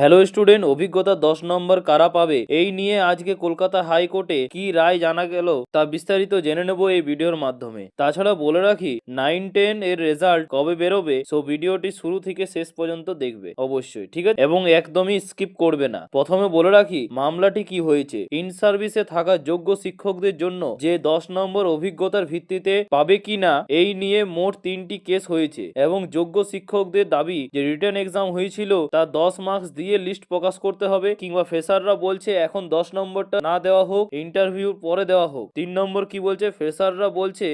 Hello student, অভিজ্ঞতা দশ নম্বর কারা পাবে? এই নিয়ে আজকে কলকাতা হাইকোর্টে কি রায় জানা গেল তা বিস্তারিত জেনে নেব এই ভিডিওর মাধ্যমে। তাছাড়া বলে রাখি নাইন টেন এর রেজাল্ট কবে বেরোবে সো ভিডিওটি শুরু থেকে শেষ পর্যন্ত দেখবে, অবশ্যই, ঠিক আছে? এবং একদমই স্কিপ করবে না। প্রথমে বলে রাখি, মামলাটি কি হয়েছে? ইন সার্ভিসে থাকা যোগ্য শিক্ষকদের জন্য যে দশ নম্বর অভিজ্ঞতার ভিত্তিতে পাবে কি না এই নিয়ে মোট তিনটি কেস হয়েছে। এবং যোগ্য শিক্ষকদের দাবি, যে রিটার্ন এক্সাম হয়েছিল, তা দশ মার্কস দিয়ে লিস্ট প্রকাশ করতে হবে কিংবা ফ্রেশাররা বলছে এখন দশ নম্বরটা না দেওয়া হোক ইন্টারভিউ পরে দেওয়া হোক। তিন নম্বর কি বলছে? ফ্রেশাররা বলছে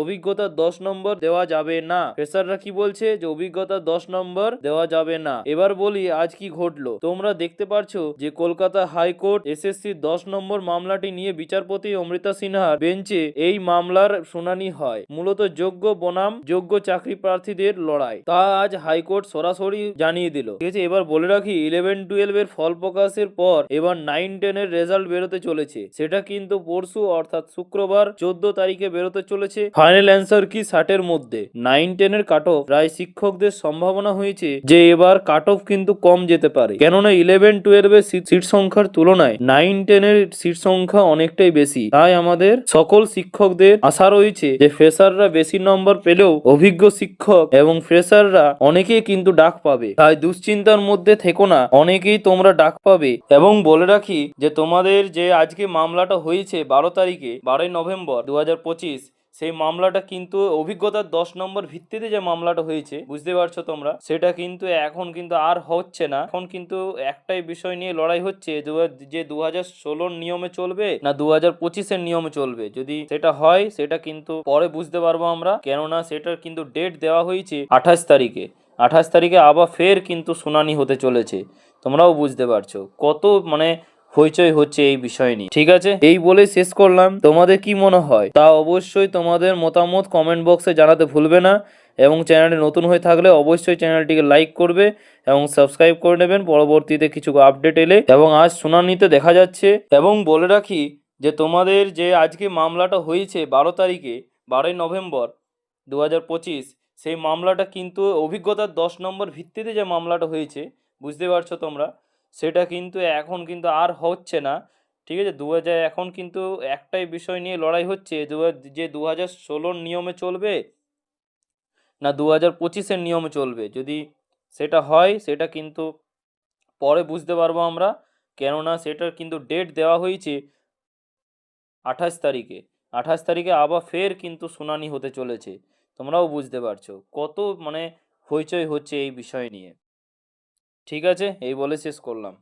অভিজ্ঞতা দশ নম্বর দেওয়া যাবে না। ফ্রেশাররা কি বলছে যে অভিজ্ঞতা দশ নম্বর দেওয়া যাবে না। এবার বলি আজ কি ঘটলো। তোমরা দেখতে পারছ যে কলকাতা হাইকোর্ট এসএসসি দশ নম্বর মামলাটি নিয়ে বিচারপতি অমৃতা সিনহার বেঞ্চে এই মামলার শুনানি হয়। মূলত যোগ্য বনাম, যোগ্য চাকরি প্রার্থীদের লড়াই। তা আজ হাইকোর্ট সরাসরি জানিয়ে দিল। ঠিক আছে, এবার বলে রাখি ইলেভেন টুয়েলভ এর ফল প্রকাশের পর এবার নাইন টেন এর রেজাল্ট বেরোতে চলেছে। সেটা কিন্তু পরশু, অর্থাৎ শুক্রবার, চোদ্দ তারিখে বেরোতে চলেছে। ফাইনাল অ্যান্সার কি ষাটের মধ্যে? নাইন টেনের কাট অফ প্রায় শিক্ষকদের সম্ভাবনা হয়েছে যে এবার কাট অফ কিন্তু কম যেতে পারে। কেননা ইলেভেন টুয়েলভ এর সিট সংখ্যার তুলনায় নাইন টেন এর সিট সংখ্যা অনেকটাই বেশি। তাই আমাদের সকল শিক্ষকদের আশা রয়েছে যে ফ্রেশাররা বেশি নম্বর পেলেও অভিজ্ঞ শিক্ষক এবং ফ্রেশাররা অনেকেই কিন্তু ডাক পাবে। তাই দুশ্চিন্তার মধ্যে থেকো না, অনেকেই তোমরা ডাক পাবে। এবং বলে রাখি যে তোমাদের যে আজকে মামলাটা হয়েছে বারো তারিখে, বারোই নভেম্বর দু হাজার পঁচিশ সেই মামলাটা কিন্তু অভিজ্ঞতার দশ নম্বর ভিত্তিতে যে মামলাটা হয়েছে, বুঝতে পারছ তোমরা? সেটা কিন্তু এখন কিন্তু আর হচ্ছে না। এখন কিন্তু একটাই বিষয় নিয়ে লড়াই হচ্ছে, যে দু হাজার ষোলোর নিয়মে চলবে না দু হাজার পঁচিশের নিয়মে চলবে। যদি সেটা হয়, সেটা কিন্তু পরে বুঝতে পারব আমরা। কেননা সেটার কিন্তু ডেট দেওয়া হয়েছে আঠাশ তারিখে। আঠাশ তারিখে আবার ফের কিন্তু শুনানি হতে চলেছে। তোমরাও বুঝতে পারছ। কত মানে হইচই হচ্ছে এই বিষয় নিয়ে। ঠিক আছে? এই বলে শেষ করলাম। তোমাদের কি মনে হয়? তা অবশ্যই তোমাদের মতামত কমেন্ট বক্সে জানাতে ভুলবে না এবং চ্যানেলটি নতুন হয়ে থাকলে অবশ্যই চ্যানেলটিকে লাইক করবে এবং সাবস্ক্রাইব করে নেবেন। পরবর্তীতে কিছু আপডেট এলে এবং আজ শুনানিতে দেখা যাচ্ছে। এবং বলে রাখি যে তোমাদের যে আজকে মামলাটা হয়েছে বারো তারিখে, বারোই নভেম্বর দু হাজার পঁচিশ, সেই মামলাটা কিন্তু অভিজ্ঞতার দশ নম্বর ভিত্তিতে যে মামলাটা হয়েছে, বুঝতে পারছ তোমরা? সেটা কিন্তু এখন কিন্তু আর হচ্ছে না। ঠিক আছে? দু হাজার, এখন কিন্তু একটাই বিষয় নিয়ে লড়াই হচ্ছে দু হাজার- যে দু হাজার ষোলোর নিয়মে চলবে না দু হাজার পঁচিশের নিয়মে চলবে। যদি সেটা হয়, সেটা কিন্তু পরে বুঝতে পারব আমরা। কেননা সেটার কিন্তু ডেট দেওয়া হয়েছে আঠাশ তারিখে। আঠাশ তারিখে আবার ফের কিন্তু শুনানি হতে চলেছে। তোমরাও বুঝতে পারছ। কত মানে হইচই হচ্ছে এই বিষয় নিয়ে। ঠিক আছে এই বলে শেষ করলাম।